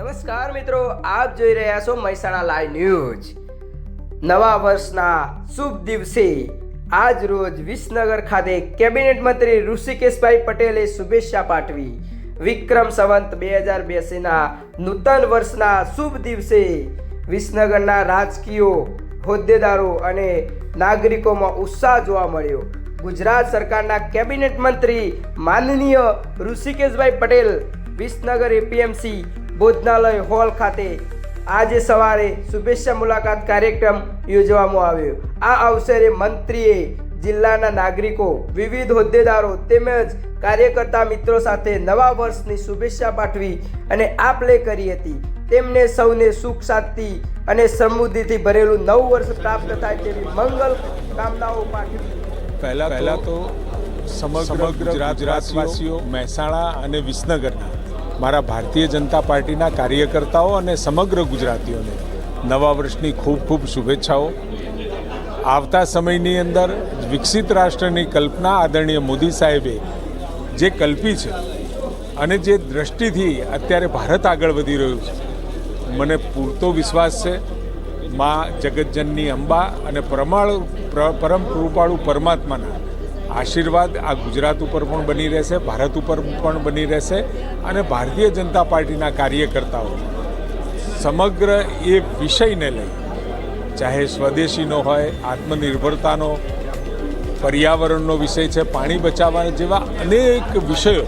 નમસ્કાર મિત્રો, આપ જોઈ રહ્યા છો મહેસાણા લાઈવ ન્યૂઝ નવા વર્ષના શુભ દિવસે આજ રોજ વિસનગર ખાતે કેબિનેટ મંત્રી ઋષિકેશભાઈ પટેલે શુભેચ્છા પાઠવી. વિક્રમ સંવંત બે હજાર બેસીના નૂતન વર્ષના શુભ દિવસે વિસનગરના રાજકીયો હોદ્દેદારો અને નાગરિકોમાં ઉત્સાહ જોવા મળ્યો. ગુજરાત સરકારના કેબિનેટ મંત્રી માનનીય ઋષિકેશભાઈ પટેલ, વિસનગર એપીએમસી ભોજનાલય હોલ ખાતે આજે સવારે શુભેચ્છા મુલાકાત કાર્યક્રમ યોજવામાં આવ્યો. આ અવસરે મંત્રીએ જિલ્લાના નાગરિકો વિવિધ હોદ્દેદારો તેમજ કાર્યકર્તા મિત્રો સાથે નવા વર્ષની શુભેચ્છા પાઠવી અને આપ લે કરી હતી. તેમને સૌને સુખ શાંતિ અને સમૃદ્ધિથી ભરેલું નવું વર્ષ પ્રાપ્ત થાય તેવી મંગલ કામનાઓ પાઠવી. પહેલા પહેલા તો સમગ્ર ગુજરાતવાસીઓ મહેસાણા અને વિસનગરના મારા ભારતીય જનતા પાર્ટીના કાર્યકર્તાઓ અને સમગ્ર ગુજરાતીઓને નવા વર્ષની ખૂબ ખૂબ શુભેચ્છાઓ. આવતા સમયની અંદર વિકસિત રાષ્ટ્રની કલ્પના આદરણીય મોદી સાહેબે જે કલ્પી છે અને જે દ્રષ્ટિથી અત્યારે ભારત આગળ વધી રહ્યું છે, મને પૂરતો વિશ્વાસ છે. માં જગતજનની અંબા અને પ્રમાણ પરમ કૃપાળુ પરમાત્માના આશીર્વાદ આ ગુજરાત ઉપર પણ બની રહેશે, ભારત ઉપર પણ બની રહેશે અને ભારતીય જનતા પાર્ટીના કાર્યકર્તાઓ સમગ્ર એ વિષયને લઈ, ચાહે સ્વદેશીનો હોય, આત્મનિર્ભરતાનો, પર્યાવરણનો વિષય છે, પાણી બચાવવાના જેવા અનેક વિષયો,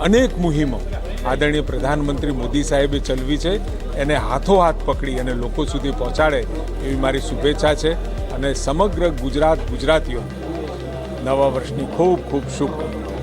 અનેક મુહિમો આદરણીય પ્રધાનમંત્રી મોદી સાહેબે ચલવી છે, એને હાથોહાથ પકડી અને લોકો સુધી પહોંચાડે એવી મારી શુભેચ્છા છે અને સમગ્ર ગુજરાત ગુજરાતીઓ નવા વર્ષની ખૂબ ખૂબ શુભકામના